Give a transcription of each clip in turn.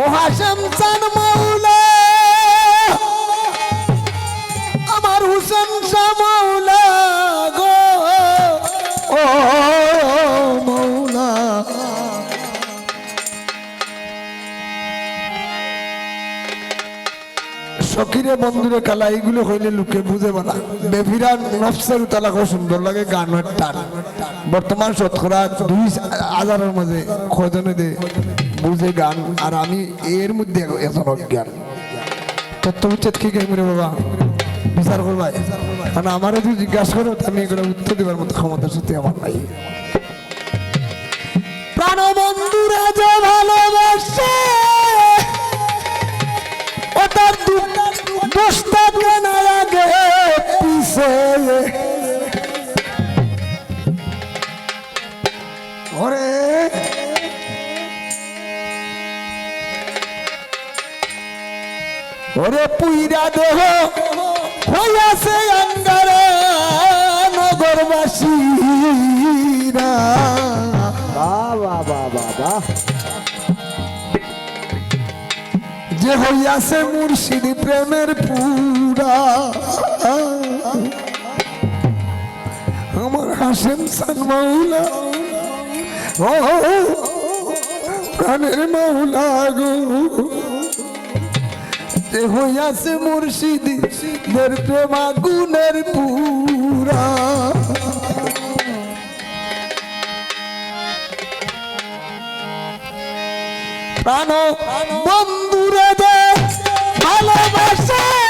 ও হাসেম চান মাওলা। আমার হুসেন শাহ মাওলা গো। ও মাওলা। সকিরে বন্ধুরে, কালা, এইগুলো হইলে লোকে বুঝে বলা। বেফিরা নফসের তালা খুব সুন্দর লাগে গানের টান। বর্তমান শতকরা দুই হাজারের মাঝে খজনে দে বুঝে গান, আর আমি এর মধ্যে এখন অজ্ঞান তত্ত্ব উচ্ছেদ কি রে বাবা? বিচার করবাই। কারণ আমারও যদি জিজ্ঞাসা করো আমি এগুলো উত্তর মতো ক্ষমতা সত্যি আমার নাই। প্রাণবন্ধুরা, যে ভালোবাসে যে হইয়াছে মুর্শিদি প্রেমের পুরা। আমার হাসেম সান মাওলা, ও প্রাণের মাওলা গো। যে হইয়াছে মুর্শিদি, দের প্রেমা গুণের পুরা। প্রাণ বন্ধুরে দে ভালোবাসে।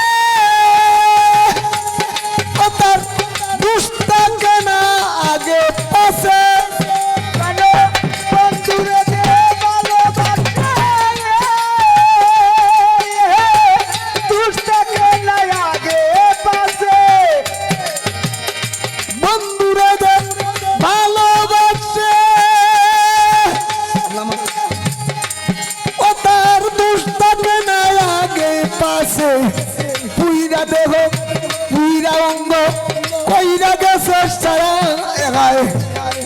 পাশে পুইরা দেহ, পুইরা অঙ্গ, কইরা গেছে সারা এগায়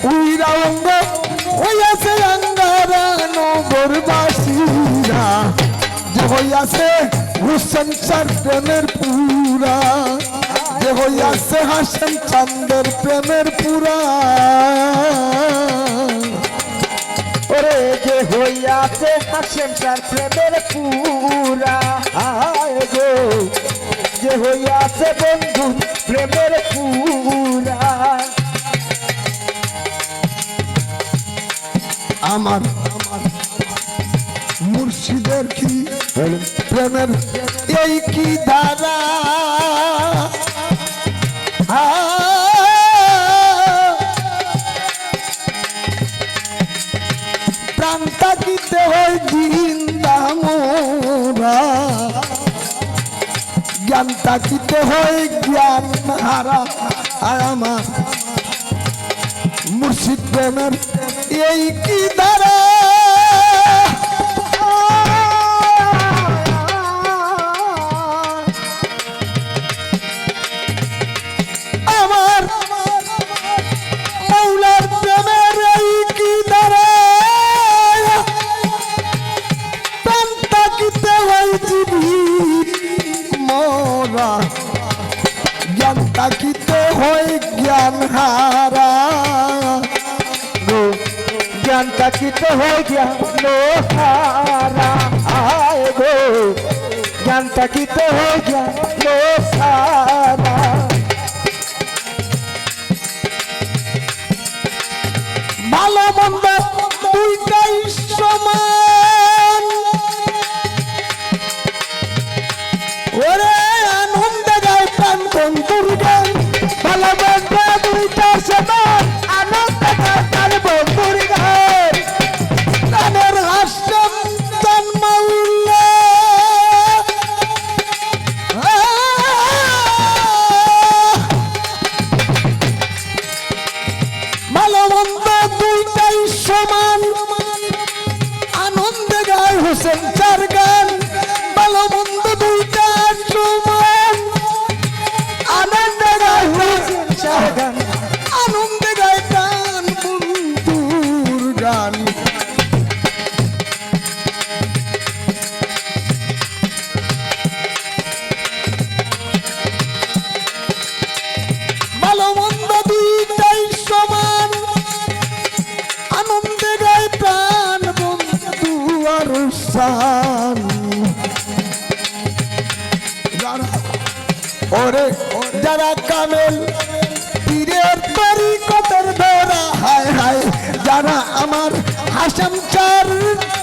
পুইরা অঙ্গ, হইয়াছে আঙ্গারা নগরবাসীরা। যে হইয়াছে হুসেন প্রেমের পুরা। যে হইয়াছে হাসেন চান্দের প্রেমের পুরা। ওরে যে হইয়াছে হাসেম তার প্রেমের পুরা। আয় গো যে হইয়াছে বন্ধু প্রেমের পুরা। আমার মুর্শিদের কি প্রেমের এই কি ধারা? জ্ঞান তাকিতে হয় জ্ঞান হারা আর আমার মুর্শিদ প্রেমের এই কি দ্বারা জ্ঞান হারা গো জ্ঞান তাকিত হয়ে জ্ঞান হারা আয় গো জ্ঞান তাকিত হয়ে জ্ঞান সারা ভালো যারা ওরে, যারা কামেল, পীরের তরিকতের ধরা হায় হায়। যারা আমার হাসাম চার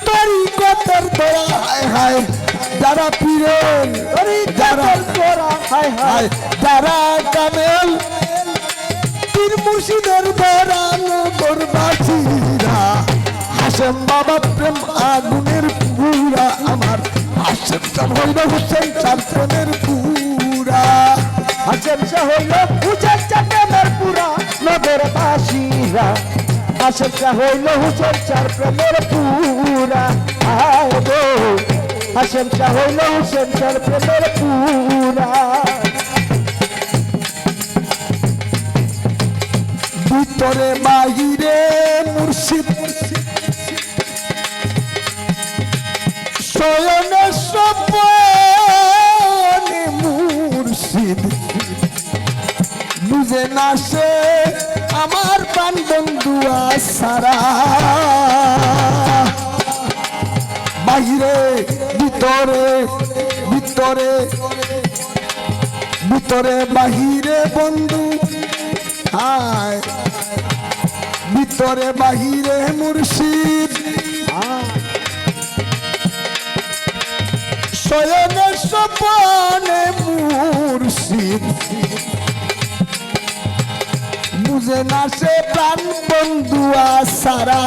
তরিকতের ধরা হায় হায়। যারা পীরের যারা তোরা হায় হায়। যারা কামেল, পীর মুর্শিদের ধরা নগর বাসীরা হাসেম বাবা প্রেম আগুনের পুরা আমার হাসেম চার হইল হোসেন চার প্রেমের পুরা। হাসেম শাহ হইল হুসেন চাটেমের পুরা, নগর বাসীরা। হাসেম শাহ হইল হুসেন চার প্রেমের পুরা। আয় গো হাসেম শাহ হইল হুসেন চার প্রেমের পুরা। ভিতরে বাহিরে মুর্শিদ শয়নে সপনে মুর্শিদ। বুঝে না সে আমার প্রাণ বন্ধু সারা। বাহিরে ভিতরে ভিতরে ভিতরে, বাহিরে বন্ধু। হায়, ভিতরে, বাহিরে মুর্শিদ। শয়নে সপনে মুর্শিদ। বুঝে না সে প্রাণ বন্ধু সারা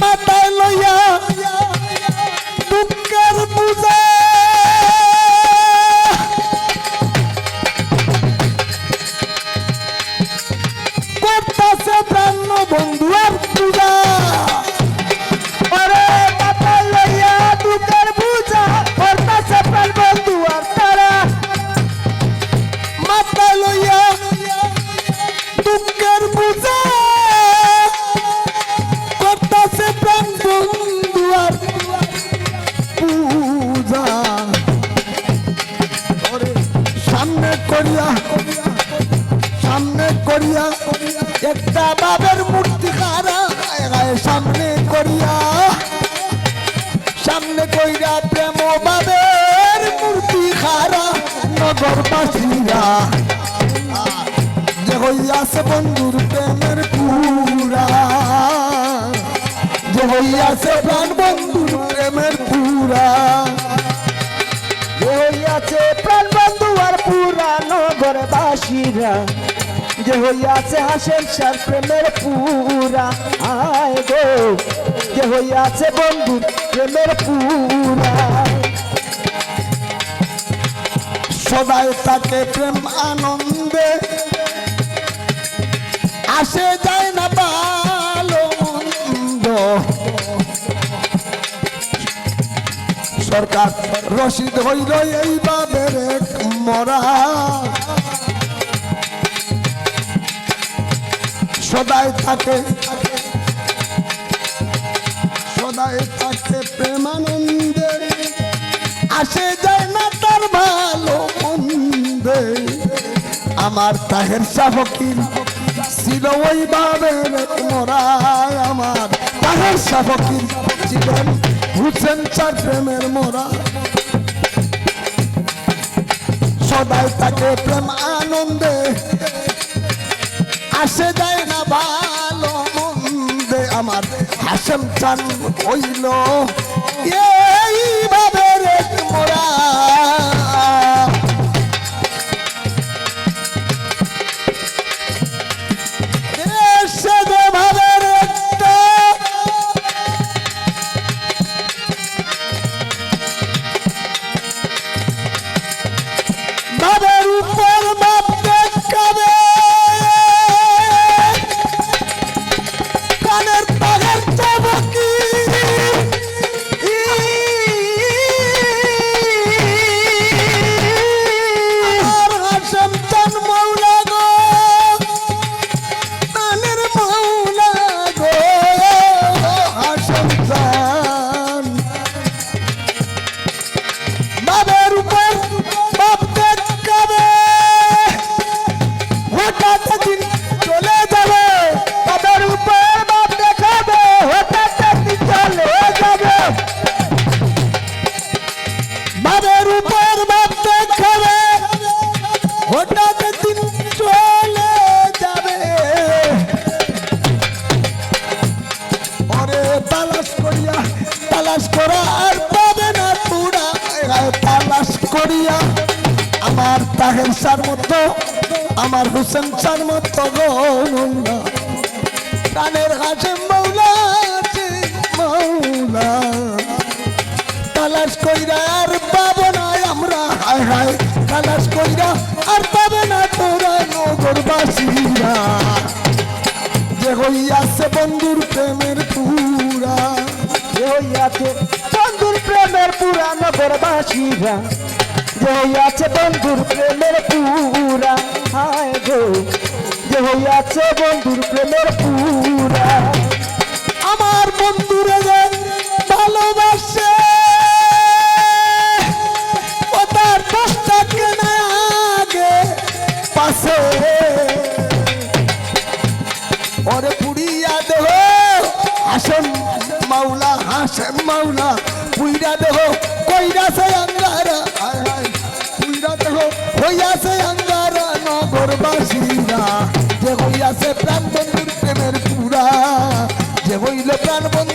মাথায় লইয়া কইরা প্রেম বাবের মূর্তি খারা নগরবাসীরা যে হইয়াছে বন্ধুর প্রেমের পুরা। যে হইয়াছে প্রাণ বন্ধুর প্রেমের পুরা। যে হইয়াছে প্রাণ বন্ধু আর পুরা নগর বাসীরা যে হইয়াছে হাসেন সার প্রেমের পুরা। আয় গো, যে হইয়াছে বন্ধু প্রেমের পুরা। সদাই তাকে প্রেম আনন্দে। আসে যায় না ভালো মন্দ। সরকার রশিদ হইল এই বাবের এক মরা। সদাই থাকে। সদাই থাকে প্রেমানন্দে। আসে যায় না তার ভালো মন্দে। আমার তাহের শাহকির ছিল ওই বাবের এক আমার। তাহের শাহকির ছিলেন হুসেন চার প্রেমের মোরা। সদাই তাকে প্রেম আনন্দে আসে যায় না ভালো মন্দে আমার হাসেম চান হইল। এইভাবে সার মতো, আমার হুসেন সার মতো গো মৌলা। কানের কাছে কইরা আর পাবো না আমরা, হায় হায়। কইরা আর পাবে না তোরা নগরবাসীরা যে হইয়াছে বন্ধুর প্রেমের পুরা, যে হইয়াছে বন্ধুর প্রেমের পুরা নগরবাসীরা হইয়াছে বন্ধুর প্রেমের পুরা, হায় গো। যে হইয়াছে বন্ধুর প্রেমের পুরা। আমার বন্ধুরে ভালোবাসে তার দশটা কেনা আগে পাশে। ওরে পুড়িয়া দেহ, হাসেন মাওলা হাসেন মাওলা পুইরা দেহ, কইরা সে হইয়াছে আঙ্গারা নগরবাসীরা যে হইয়াছে প্রাণ বন্ধুর প্রেমের পুরা। যে হইল প্রাণ বন্ধু